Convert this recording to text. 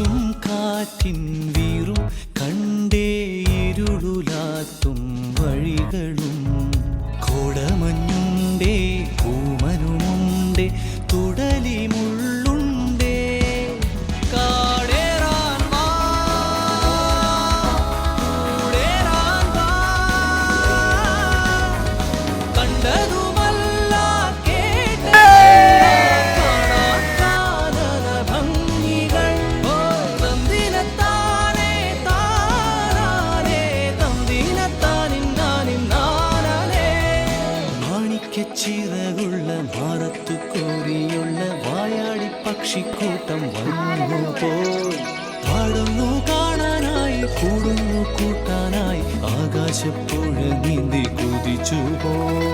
വീശും കാറ്റിൻ വീറും കണ്ടേ ഇരുളുലാത്തും വഴികളും. പക്ഷിക്കൂട്ടം വന്നു പോയി പാടുന്നു കാണാനായി കൂടുന്നു കൂട്ടാനായി ആകാശപ്പുഴ നീന്തി കുതിച്ചു പോയി